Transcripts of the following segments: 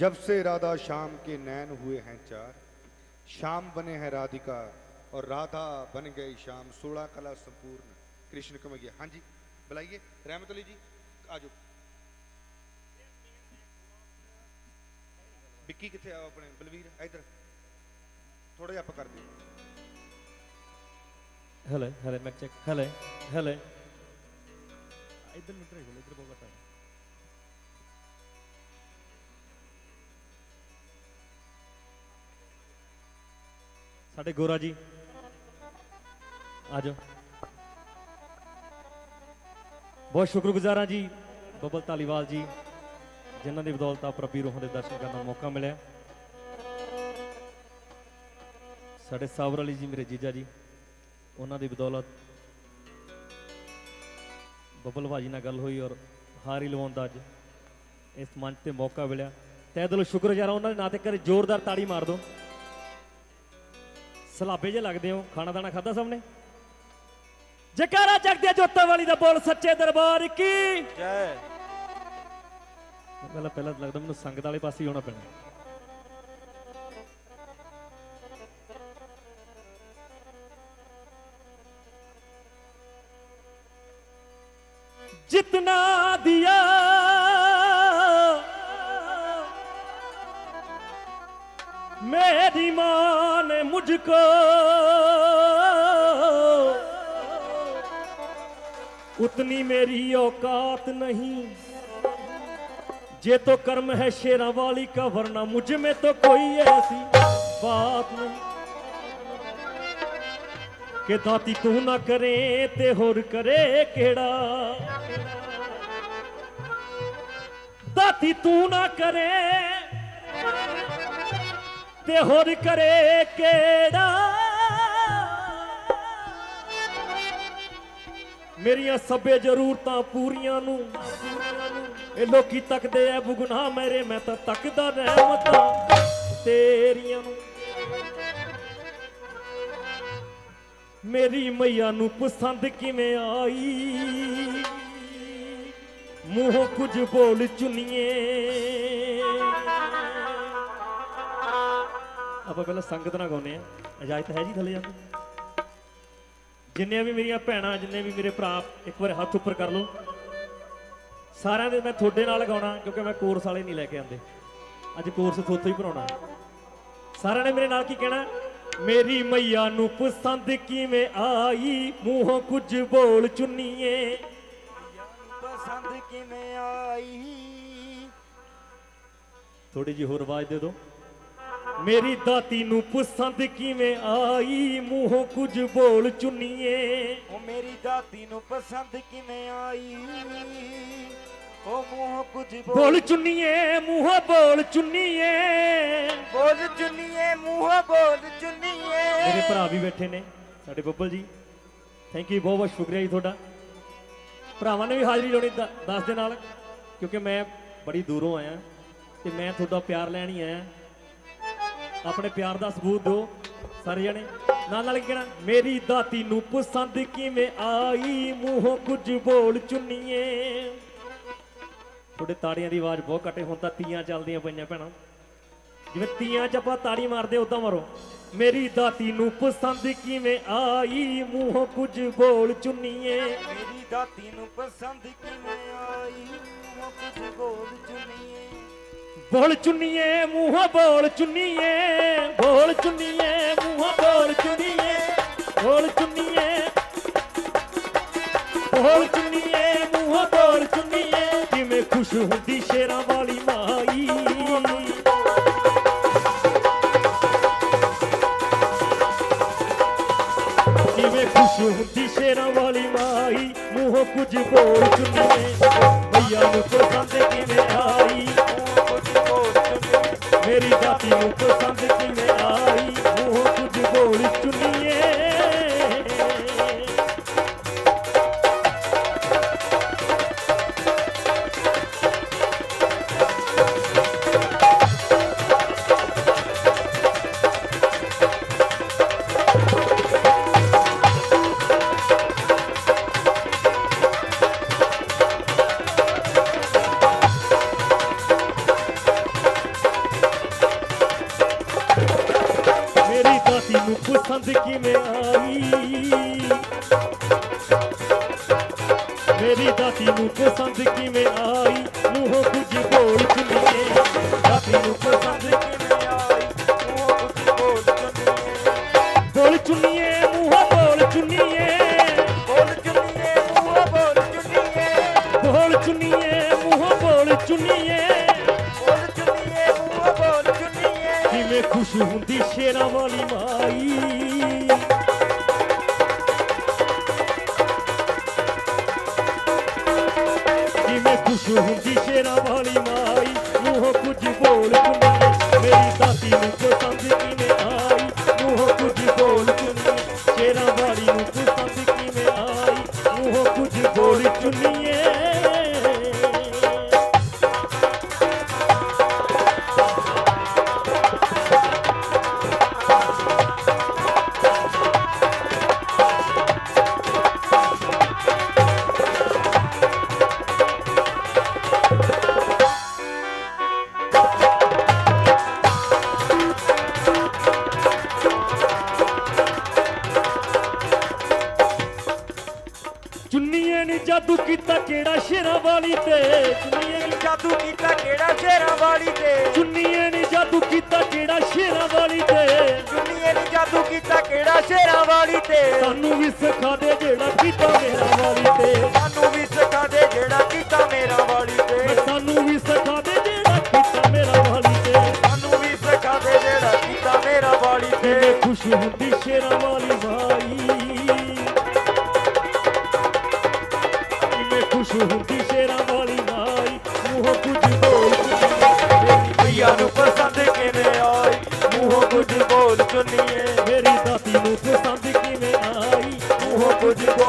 जब से राधा श्याम के नैन हुए हैं चार श्याम बने हैं राधिका और राधा बन गई श्याम सोलह कला संपूर्ण कृष्ण कमैया हाँ जी बुलाइए रहमत अली जी आ जाओ ਵਿੱਕੀ ਕਿੱਥੇ ਆ ਆਪਣੇ ਬਲਵੀਰ ਇਧਰ ਥੋੜਾ ਜਿਹਾ ਆਪਾਂ ਕਰ ਦਈਏ hello hello mic check hello hello ਇੱਧਰ ਨੂੰ ਟਰੇ ਇੱਧਰ ਬਹੁਤ ਘੱਟ ਸਾਡੇ ਗੋਰਾ ਜੀ। ਆਜੋ। ਬਹੁਤ ਸ਼ੁਕਰਗੁਜ਼ਾਰਾਂ ਜੀ, ਬੱਬਲ ਧਾਲੀਵਾਲ ਜੀ, ਜਿਨ੍ਹਾਂ ਦੀ ਬਦੌਲਤ ਆਪ ਰੱਬੀ ਰੂਹਾਂ ਦੇ ਦਰਸ਼ਨ ਕਰਨ ਦਾ ਮੌਕਾ ਮਿਲਿਆ। ਸਾਡੇ ਸਾਬਰ ਅਲੀ ਜੀ, ਮੇਰੇ ਜੀਜਾ ਜੀ, ਉਹਨਾਂ ਦੀ ਬਦੌਲਤ ਬੱਬਲ ਭਾਜੀ ਨਾਲ ਗੱਲ ਹੋਈ ਔਰ ਹਾਰੀ ਲਵਾਉਣ ਦਾ ਅੱਜ ਇਸ ਮੰਚ ਤੇ ਮੌਕਾ ਮਿਲਿਆ। ਤਹਿ ਦਿਲੋਂ ਸ਼ੁਕਰਗੁਜ਼ਾਰ ਉਹਨਾਂ ਦੇ ਨਾਂ ਤੇ ਕਰੇ ਜ਼ੋਰਦਾਰ ਤਾੜੀ ਮਾਰ ਦਿਓ। ਸਲਾਬੇ ਜੇ ਲੱਗਦੇ ਹੋ ਖਾਣਾ ਦਾਣਾ ਖਾਦਾ ਸਭ ਨੇ? ਜਕਾਰਾ ਜਗਦੇ ਜੋਤਾਂ ਵਾਲੀ ਦਾ ਬੋਲ ਸੱਚੇ ਦਰਬਾਰ ਕੀ? ਜੈ। ਪਹਿਲਾਂ ਪਹਿਲਾਂ ਲੱਗਦਾ ਮੈਨੂੰ ਸੰਗਤ ਵਾਲੇ ਪਾਸੇ ਹੀ ਆਉਣਾ ਪੈਣਾ। मेरी माँ ने मुझको उतनी मेरी औकात नहीं ये तो कर्म है शेरा वाली का वरना मुझ में तो कोई ऐसी बात नहीं कि दाती तू ना करे ते होर करे केड़ा दाती तू ना करे ਤੇ ਹੋਰ ਕਰੇ ਕਿਹੜਾ? ਮੇਰੀਆਂ ਸਭੇ ਜ਼ਰੂਰਤਾਂ ਪੂਰੀਆਂ ਨੂੰ ਇਹ ਲੋਕੀ ਤੱਕਦੇ ਐ, ਬੁਗਨਾ ਮੇਰੇ, ਮੈਂ ਤਾਂ ਤੱਕਦਾ ਰਹਿਮਤਾਂ ਤੇਰੀਆਂ ਨੂੰ। ਮੇਰੀ ਮਈਆ ਨੂੰ ਪਸੰਦ ਕਿਵੇਂ ਆਈ? ਮੂੰਹੋਂ ਕੁਝ ਬੋਲ ਚੁਨੀਏ ਆਪਾਂ ਪਹਿਲਾਂ ਸੰਗਤ ਨਾਲ ਗਾਉਂਦੇ ਆ ਇਜਾਜ਼ਤ ਹੈ ਜੀ ਥੱਲੇ ਜਾਂਦੇ ਜਿੰਨੇ ਵੀ ਮੇਰੀਆਂ ਭੈਣਾਂ ਜਿੰਨੇ ਵੀ ਮੇਰੇ ਭਰਾ ਇੱਕ ਵਾਰ ਹੱਥ ਉੱਪਰ ਕਰ ਲਓ। ਸਾਰਿਆਂ ਦੇ ਮੈਂ ਤੁਹਾਡੇ ਨਾਲ ਗਾਉਣਾ ਕਿਉਂਕਿ ਮੈਂ ਕੋਰਸ ਵਾਲੇ ਨਹੀਂ ਲੈ ਕੇ ਆਂਦੇ ਅੱਜ ਕੋਰਸ ਥੋਥੋਂ ਹੀ ਭਰਾਉਣਾ ਸਾਰਿਆਂ ਨੇ ਮੇਰੇ ਨਾਲ ਕੀ ਕਹਿਣਾ? ਮੇਰੀ ਮਈਆ ਨੂੰ ਪਸੰਦ ਕਿਵੇਂ ਆਈ? ਮੂੰਹੋਂ ਕੁਝ ਬੋਲ ਚੁੰਨੀਏ। ਪਸੰਦ ਕਿਵੇਂ ਆਈ? ਥੋੜੀ ਜਿਹੀ ਹੋਰ ਆਵਾਜ਼ ਦੇ ਦਿਓ। ਮੇਰੀ ਦਾਤੀ ਨੂੰ ਪਸੰਦ ਕਿਵੇਂ ਆਈ? ਮੂੰਹੋਂ ਕੁਝ ਬੋਲ ਚੁੰਨੀਏ। ਉਹ ਮੇਰੀ ਦਾਤੀ ਨੂੰ ਪਸੰਦ ਕਿਵੇਂ ਆਈ? ਉਹ ਮੂੰਹ ਕੁਝ ਬੋਲ ਚੁੰਨੀਏ ਮੂੰਹੋਂ ਬੋਲ ਚੁੰਨੀਏ। ਬੋਲ ਚੁੰਨੀਏ ਮੂੰਹ ਬੋਲ ਚੁੰਨੀਏ। ਮੇਰੇ ਭਰਾ ਵੀ ਬੈਠੇ ਨੇ ਸਾਡੇ ਬੱਬਲ ਜੀ। ਥੈਂਕ ਯੂ ਬਹੁਤ ਬਹੁਤ ਸ਼ੁਕਰੀਆ ਜੀ ਤੁਹਾਡਾ। ਭਰਾਵਾਂ ਨੇ ਵੀ ਹਾਜ਼ਰੀ ਲਾਉਣੀ ਦ- ਦੱਸ ਦੇ ਨਾਲ ਕਿਉਂਕਿ ਮੈਂ ਬੜੀ ਦੂਰੋਂ ਆਇਆ ਤੇ ਮੈਂ ਤੁਹਾਡਾ ਪਿਆਰ ਲੈਣ ਹੀ ਆਇਆ। ਆਪਣੇ ਪਿਆਰ ਦਾ ਸਬੂਤ ਦਿਓ, ਸਾਰੇ ਜਣੇ। ਨਾਲ ਨਾਲ ਕਹਿਣਾ? ਮੇਰੀ ਦਾਤੀ ਨੂੰ ਪਸੰਦ ਕਿਵੇਂ ਆਈ? ਮੂੰਹੋਂ ਕੁਝ ਬੋਲ ਚੁੰਨੀਏ। ਤੁਹਾਡੇ ਤਾੜੀਆਂ ਦੀ ਆਵਾਜ਼ ਬਹੁਤ ਘੱਟੇ ਹੁਣ ਤਾਂ ਤੀਆਂ ਚੱਲਦੀਆਂ ਪਈਆਂ ਭੈਣਾਂ। ਜਿਵੇਂ ਤੀਆਂ ਚ ਆਪਾਂ ਤਾੜੀ ਮਾਰਦੇ ਉਦਾਂ ਮਾਰੋ। ਮੇਰੀ ਦਾਤੀ ਨੂੰ ਪਸੰਦ ਕਿਵੇਂ ਆਈ? ਮੂੰਹੋਂ ਕੁਝ ਬੋਲ ਚੁੰਨੀਏ। ਮੇਰੀ ਦਾਤੀ ਨੂੰ ਪਸੰਦ ਕਿਵੇਂ ਆਈ? ਮੂੰਹ ਕੁਝ ਬੋਲ ਚੁੰਨੀਏ। ਬੋਲ ਚੁੰਨੀਏ, ਮੂੰਹੋਂ ਬੋਲ ਚੁੰਨੀਏ ਬੋਲ ਚੁੰਨੀਏ, ਮੂੰਹੋਂ ਬੋਲ ਚੁੰਨੀਏ ਬੋਲ ਚੁੰਨੀਏ ਬੋਲ ਚੁੰਨੀਏ, ਮੂੰਹੋਂ ਬੋਲ ਚੁੰਨੀਏ ਜਿਵੇਂ ਖੁਸ਼ ਹੁੰਦੀ ਸ਼ੇਰਾਂ ਵਾਲੀ ਮਾਈ। ਜਿਵੇਂ ਖੁਸ਼ ਹੁੰਦੀ ਸ਼ੇਰਾਂ ਵਾਲੀ ਮਾਈ, ਮੂੰਹੋਂ ਕੁਝ ਬੋਲ ਚੁੰਨੀਏ, ਭਈਆ ਨੂੰ ਪਸੰਦ ਕਿਵੇਂ ਮੇਰੀ ਦਾਤੀ ਨੂੰ ਪਸੰਦ ਕਿਵੇਂ ਆਈ? ਖੁਸ਼ ਹੁੰਦੀ ਸ਼ੇਰਾਂ ਵਾਲੀ ਮਾਈ ਮੂੰਹੋਂ ਕੁਝ ਬੋਲ ਚੁੰਨੀ ਮੇਰੀ ਦਾਤੀ ਨੂੰ ਪਸੰਦ ਕੀਤਾ ਕਿਹੜਾ ਸ਼ੇਰਾਂ ਵਾਲੀ ਤੇ? ਚੁੰਨੀਏ ਨੇ ਜਾਦੂ ਕੀਤਾ ਕਿਹੜਾ ਸ਼ੇਰਾਂ ਵਾਲੀ ਤੇ? ਚੁੰਨੀਏ ਨੇ ਜਾਦੂ ਕੀਤਾ ਕਿਹੜਾ ਸ਼ੇਰਾਂ ਵਾਲੀ ਤੇ? ਚੁੰਨੀਏ ਨੇ ਜਾਦੂ ਕੀਤਾ ਕਿਹੜਾ ਸ਼ੇਰਾਂ ਵਾਲੀ ਤੇ? ਸਾਨੂੰ ਵੀ ਸਿਖਾ ਦੇ ਜਿਹੜਾ ਕੀਤਾ ਮੇਰਾ ਵਾਲੀ ਤੇ। ਸਾਨੂੰ ਵੀ ਸਿਖਾ ਦੇ ਜਿਹੜਾ ਕੀਤਾ ਮੇਰਾ ਵਾਲੀ ਤੇ। ਸਾਨੂੰ ਵੀ ਸਿਖਾ ਦੇ ਜਿਹੜਾ ਕੀਤਾ ਮੇਰਾ ਵਾਲੀ ਤੇ। ਸਾਨੂੰ ਵੀ ਸਿਖਾ ਦੇ ਜਿਹੜਾ ਕੀਤਾ ਮੇਰਾ ਵਾਲੀ ਤੇ। ਕਿਵੇਂ ਖੁਸ਼ ਹੁੰਦੀ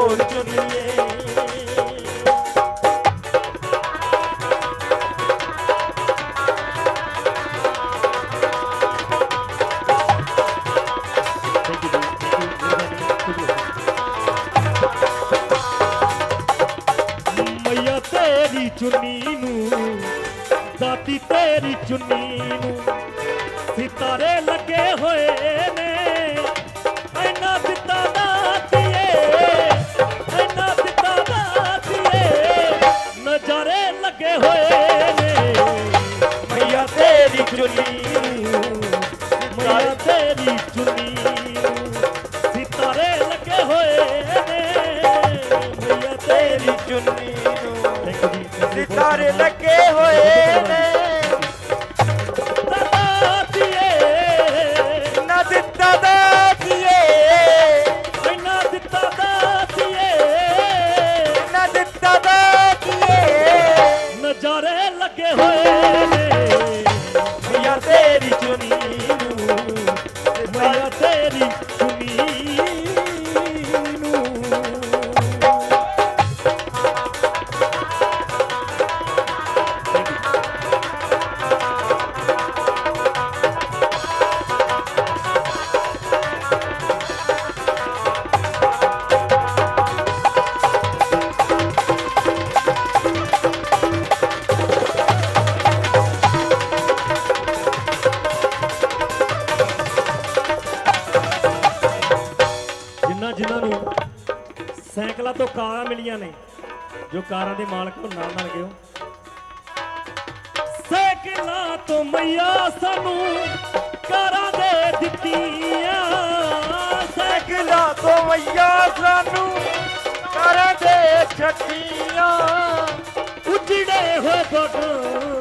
ਕੁਝ ਤੇਰੀ ਚੁੰਨੀ ਨੂੰ ਤੇਰੀ ਚੁੰਨੀ ਸਾਈਕਲਾਂ ਤੋਂ ਕਾਰਾਂ ਮਿਲੀਆਂ ਨੇ ਜੋ ਕਾਰਾਂ ਦੇ ਮਾਲਕ ਹੋ ਨਾਲ ਨਾਲ ਗਿਓ ਸਾਈਕਲਾਂ ਤੋਂ ਮਈਆ ਸਾਨੂੰ ਕਾਰਾਂ ਦੇ ਦਿੱਤੀਆਂ। ਸਾਈਕਲਾਂ ਤੋਂ ਮਈਆ ਸਾਨੂੰ ਕਰਾਂ ਦੇ ਛੱਡੀਆਂ। ਉਜੜੇ ਹੋਏ ਬਗਾਂ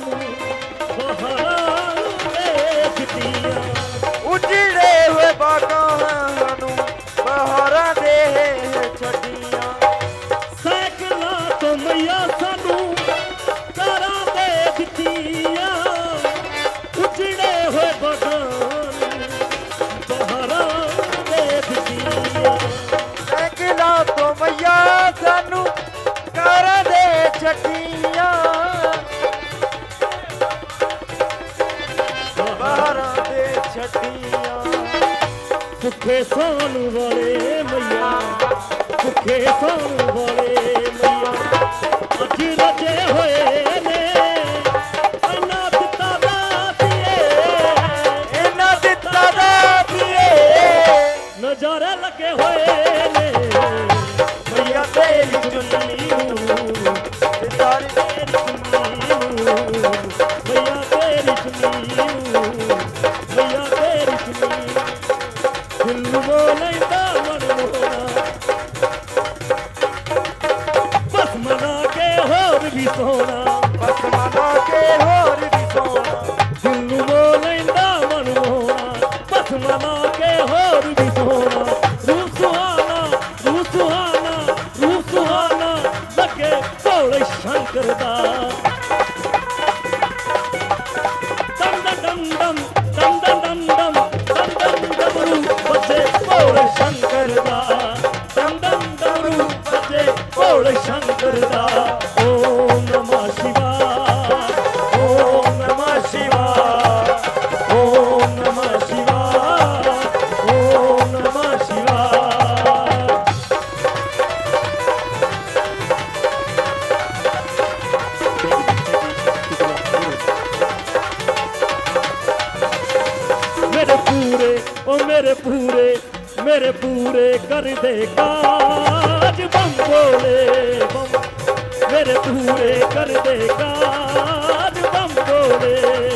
ਭੁੱਖੇ ਸੌਣ ਵਾਲੇ ਮਈਆ ਭੁੱਖੇ ਸੌਣ ਵਾਲੇ ਮਈਆ। ਅੱਜ ਰਜੇ ਹੋਏ ਸੋਹਣਾ ਬਸ ਮਨਾ ਕੇ ਹੋਰ ਵੀ ਸੋਹਣਾ ਦਿਲ ਨੂੰ ਮੋਹ ਲੈਂਦਾ ਮਨ ਮੋਹਣਾ। ਬਸ ਮਨਾ ਕੇ ਹੋਰ ਵੀ ਸੋਹਣਾ ਰੂਹ ਸੁਹਾਣਾ ਰੂਹ ਸੁਹਾਣਾ ਰੂਹ ਸੁਹਾਣਾ। ਲੱਗੇ ਭੋਲੇ ਸ਼ੰਕਰ ਦਾ। ਦਮ ਦਮ ਦਮ ਦਮ ਦਮ ਦਮ ਦਮ ਦਮ ਡਮਰੂ ਬੱਜੇ ਭੋਲੇ ਸ਼ੰਕਰ ਦਾ। ਦਮ ਦਮ ਡਮਰੂ ਬੱਜੇ ਭੋਲੇ ਸ਼ੰਕਰ ਦਾ। ਓਮ ਪੂਰੇ ਕਰਦੇ ਕਾਰ ਬੰਦੋਲੇ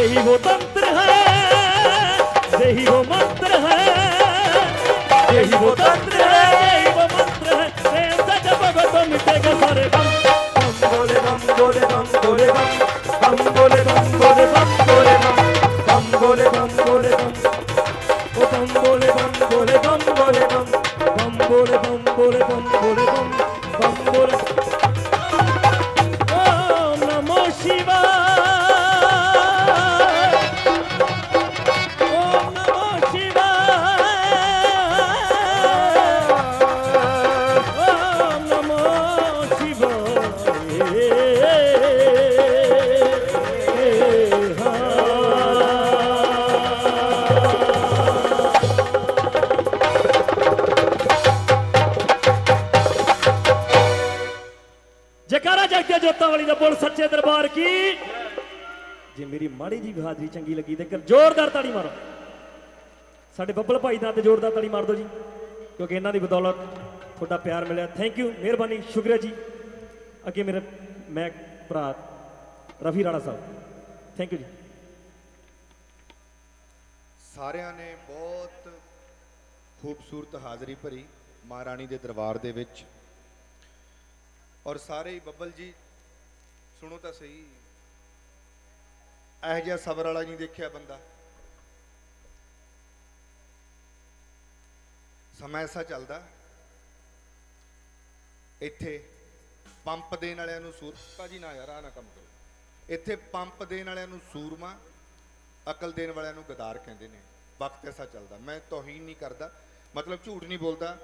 यही वो तंत्र है यही वो मंत्र है यही वो तंत्र है यही वो मंत्र है प्रेम से जब तो मिटेगा सारे बम बम बोले बम बोले बम बोले बम बम बोले बम बोले बम बोले ਦਰਬਾਰ ਕੀ? ਜੇ ਮੇਰੀ ਮਾੜੀ ਜੀ ਹਾਜ਼ਰੀ ਚੰਗੀ ਲੱਗੀ ਤੇ ਜ਼ੋਰਦਾਰ ਤਾੜੀ ਮਾਰੋ। ਸਾਡੇ ਬੱਬਲ ਭਾਈ ਦਾ ਤੇ ਜ਼ੋਰਦਾਰ ਤਾੜੀ ਮਾਰ ਦਿਓ ਜੀ, ਕਿਉਂਕਿ ਇਹਨਾਂ ਦੀ ਬਦੌਲਤ ਤੁਹਾਡਾ ਪਿਆਰ ਮਿਲਿਆ। ਥੈਂਕ ਯੂ ਮਿਹਰਬਾਨੀ, ਸ਼ੁਕਰੀਆ ਜੀ। ਅੱਗੇ ਮੇਰੇ, ਮੈਂ ਭਰਾ ਰਫੀ ਰਾਣਾ ਸਾਹਿਬ। Thank you ji. ਸਾਰਿਆਂ ਨੇ ਬਹੁਤ ਖੂਬਸੂਰਤ ਹਾਜ਼ਰੀ ਭਰੀ ਮਹਾਰਾਣੀ ਦੇ ਦਰਬਾਰ ਦੇ ਵਿੱਚ। ਔਰ ਸਾਰੇ ਹੀ ਬੱਬਲ ਜੀ ਸੁਣੋ ਤਾਂ ਸਹੀ। ਇਹ ਜਿਹਾ ਸਬਰ ਵਾਲਾ ਨਹੀਂ ਦੇਖਿਆ ਬੰਦਾ। ਸਮਾਂ ਐਸਾ ਚੱਲਦਾ ਇੱਥੇ ਪੰਪ ਦੇਣ ਵਾਲਿਆਂ ਨੂੰ ਸੂਰ ਭਾਜੀ ਨਾ ਯਾਰ ਆ ਨਾ ਕੰਮ ਕਰੋ। ਇੱਥੇ ਪੰਪ ਦੇਣ ਵਾਲਿਆਂ ਨੂੰ ਸੂਰਮਾ ਅਕਲ ਦੇਣ ਵਾਲਿਆਂ ਨੂੰ ਗਦਾਰ ਕਹਿੰਦੇ ਨੇ। ਵਕਤ ਐਸਾ ਚੱਲਦਾ। ਮੈਂ ਤੋਹੀਨ ਨਹੀਂ ਕਰਦਾ। ਮਤਲਬ ਝੂਠ ਨਹੀਂ ਬੋਲਦਾ।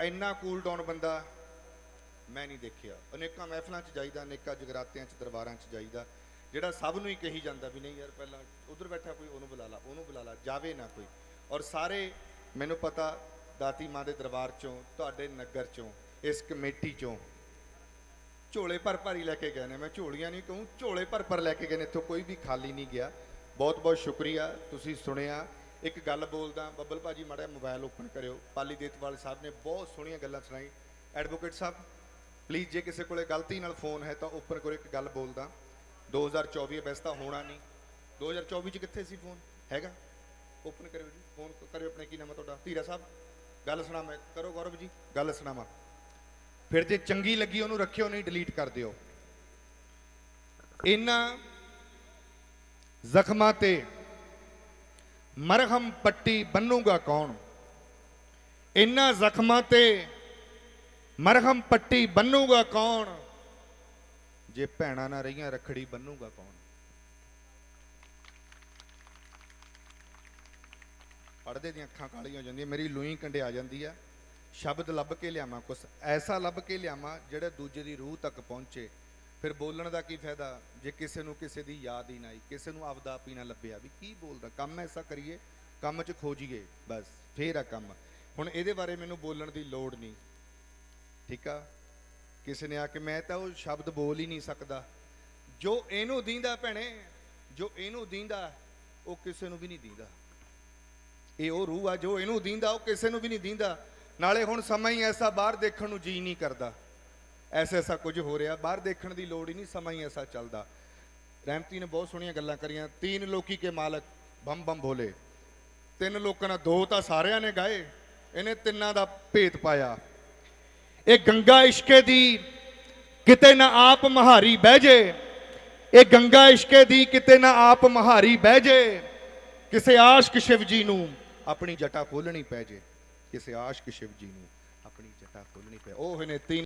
ਇੰਨਾ ਕੂਲ ਡਾਊਨ ਬੰਦਾ ਮੈਂ ਨਹੀਂ ਦੇਖਿਆ। ਅਨੇਕਾਂ ਮਹਿਫਲਾਂ 'ਚ ਜਾਈਦਾ, ਅਨੇਕਾਂ ਜਗਰਾਤਿਆਂ 'ਚ, ਦਰਬਾਰਾਂ 'ਚ ਜਾਈਦਾ। ਜਿਹੜਾ ਸਭ ਨੂੰ ਹੀ ਕਹੀ ਜਾਂਦਾ ਵੀ ਨਹੀਂ ਯਾਰ ਪਹਿਲਾਂ ਉਧਰ ਬੈਠਾ ਕੋਈ ਉਹਨੂੰ ਬੁਲਾ ਲਾ, ਉਹਨੂੰ ਬੁਲਾ ਲਾ, ਜਾਵੇ ਨਾ ਕੋਈ। ਔਰ ਸਾਰੇ, ਮੈਨੂੰ ਪਤਾ, ਦਾਤੀ ਮਾਂ ਦੇ ਦਰਬਾਰ 'ਚੋਂ, ਤੁਹਾਡੇ ਨਗਰ 'ਚੋਂ, ਇਸ ਕਮੇਟੀ 'ਚੋਂ ਝੋਲੇ ਭਰ ਭਰ ਹੀ ਲੈ ਕੇ ਗਏ ਨੇ। ਮੈਂ ਝੋਲੀਆਂ ਨਹੀਂ ਕਹੂੰ, ਝੋਲੇ ਭਰ ਭਰ ਲੈ ਕੇ ਗਏ ਨੇ। ਇੱਥੋਂ ਕੋਈ ਵੀ ਖਾਲੀ ਨਹੀਂ ਗਿਆ। ਬਹੁਤ ਬਹੁਤ ਸ਼ੁਕਰੀਆ, ਤੁਸੀਂ ਸੁਣਿਆ। ਇੱਕ ਗੱਲ ਬੋਲਦਾ, ਬੱਬਲ ਭਾਜੀ ਮਾੜਾ ਮੋਬਾਈਲ ਓਪਨ ਕਰਿਓ। ਪਾਲੀ ਦੇਤਵਾਲ ਸਾਹਿਬ ਨੇ ਬਹੁਤ ਸੋਹਣੀਆਂ ਗੱਲਾਂ ਸੁਣਾਈ ਐਡਵੋਕੇਟ ਸਾਹਿਬ ਪਲੀਜ਼ ਜੇ ਕਿਸੇ ਕੋਲੇ ਗਲਤੀ ਨਾਲ ਫੋਨ ਹੈ ਤਾਂ ਓਪਨ ਕਰੋ ਇੱਕ ਗੱਲ ਬੋਲਦਾ। 2024 ਵੈਸੇ ਤਾਂ ਹੋਣਾ ਨਹੀਂ। 2024 ਚ ਕਿੱਥੇ ਸੀ ਫੋਨ? ਹੈਗਾ? ਓਪਨ ਕਰਿਓ ਜੀ। ਫੋਨ ਕਰਿਓ ਆਪਣੇ, ਕੀ ਨਾਮ ਹੈ ਤੁਹਾਡਾ? ਧੀਰਾ ਸਾਹਿਬ। ਗੱਲ ਸੁਣਾ ਮੈਂ। ਕਰੋ ਗੌਰਵ ਜੀ, ਗੱਲ ਸੁਣਾਵਾ। ਫਿਰ ਜੇ ਚੰਗੀ ਲੱਗੀ ਉਹਨੂੰ ਰੱਖਿਓ, ਨਹੀਂ ਡਿਲੀਟ ਕਰ ਦਿਓ। ਇਹਨਾਂ ਜ਼ਖਮਾਂ ਤੇ ਮਰਹਮ ਪੱਟੀ ਬੰਨੂਗਾ ਕੌਣ? ਇਹਨਾਂ ਜ਼ਖਮਾਂ ਤੇ ਮਰਹਮ ਪੱਟੀ ਬੰਨੂਗਾ ਕੌਣ? ਜੇ ਭੈਣਾਂ ਨਾ ਰਹੀਆਂ, ਰਖੜੀ ਬੰਨੂਗਾ ਕੌਣ? ਪੜਦੇ ਦੀਆਂ ਅੱਖਾਂ ਕਾਲੀਆਂ ਹੋ ਜਾਂਦੀਆਂ, ਮੇਰੀ ਲੂਈ ਕੰਡੇ ਆ ਜਾਂਦੀ ਆ। ਸ਼ਬਦ ਲੱਭ ਕੇ ਲਿਆਵਾਂ ਕੁਛ, ਐਸਾ ਲੱਭ ਕੇ ਲਿਆਵਾਂ ਜਿਹੜਾ ਦੂਜੇ ਦੀ ਰੂਹ ਤੱਕ ਪਹੁੰਚੇ। ਫਿਰ ਬੋਲਣ ਦਾ ਕੀ ਫਾਇਦਾ? ਜੇ ਕਿਸੇ ਨੂੰ ਕਿਸੇ ਦੀ ਯਾਦ ਹੀ ਨਾ ਆਈ, ਕਿਸੇ ਨੂੰ ਆਪਦਾ ਆਪ ਹੀ ਨਾ ਲੱਭਿਆ ਵੀ ਕੀ ਬੋਲਦਾ? ਕੰਮ ਐਸਾ ਕਰੀਏ, ਕੰਮ 'ਚ ਖੋਜੀਏ, ਬਸ, ਫੇਰ ਆ ਕੰਮ। ਹੁਣ ਇਹਦੇ ਬਾਰੇ ਮੈਨੂੰ ਬੋਲਣ ਦੀ ਲੋੜ ਨਹੀਂ। ਠੀਕ ਆ? ਕਿਸੇ ਨੇ ਆ ਕੇ ਮੈਂ ਤਾਂ ਉਹ ਸ਼ਬਦ ਬੋਲ ਹੀ ਨਹੀਂ ਸਕਦਾ। ਜੋ ਇਹਨੂੰ ਦੀਂਦਾ ਭੈਣੇ, ਜੋ ਇਹਨੂੰ ਦੀਂਦਾ, ਉਹ ਕਿਸੇ ਨੂੰ ਵੀ ਨਹੀਂ ਦੀਂਦਾ। ਇਹ ਉਹ ਰੂਹ ਆ, ਜੋ ਇਹਨੂੰ ਦੀਂਦਾ, ਉਹ ਕਿਸੇ ਨੂੰ ਵੀ ਨਹੀਂ ਦੀਂਦਾ। ਨਾਲੇ ਹੁਣ ਸਮਾਂ ਹੀ ਐਸਾ, ਬਾਹਰ ਦੇਖਣ ਨੂੰ ਜੀ ਨਹੀਂ ਕਰਦਾ। ਐਸਾ ਐਸਾ ਕੁਝ ਹੋ ਰਿਹਾ, ਬਾਹਰ ਦੇਖਣ ਦੀ ਲੋੜ ਹੀ ਨਹੀਂ, ਸਮਾਂ ਹੀ ਐਸਾ ਚੱਲਦਾ। ਰਹਿਮਤੀ ਨੇ ਬਹੁਤ ਸੋਹਣੀਆਂ ਗੱਲਾਂ ਕਰੀਆਂ। ਤੀਨ ਲੋਕੀ ਕੇ ਮਾਲਕ ਬੰਮ ਬੰਮ ਭੋਲੇ ਤਿੰਨ ਲੋਕਾਂ ਨਾਲ ਦੋ ਤਾਂ ਸਾਰਿਆਂ ਨੇ ਗਾਏ। ਇਹਨੇ ਤਿੰਨਾਂ ਦਾ ਭੇਤ ਪਾਇਆ। ਇਹ ਗੰਗਾ ਇਸ਼ਕੇ ਦੀ ਕਿਤੇ ਨਾ ਆਪ ਮਹਾਰੀ ਬਹਿ ਜੇ। ਇਹ ਗੰਗਾ ਇਸ਼ਕੇ ਦੀ ਕਿਤੇ ਨਾ ਆਪ ਮਹਾਰੀ ਬਹਿ ਜੇ। ਕਿਸੇ ਆਸ਼ਕ ਸ਼ਿਵ ਜੀ ਨੂੰ ਆਪਣੀ ਜਟਾ ਖੋਲਣੀ ਪੈ ਜੇ। ਕਿਸੇ ਆਸ਼ਕ ਸ਼ਿਵ ਜੀ ਨੂੰ ਆਪਣੀ ਜਟਾ ਖੋਲਣੀ ਪੈ। ਉਹ ਨੇ ਤਿੰਨ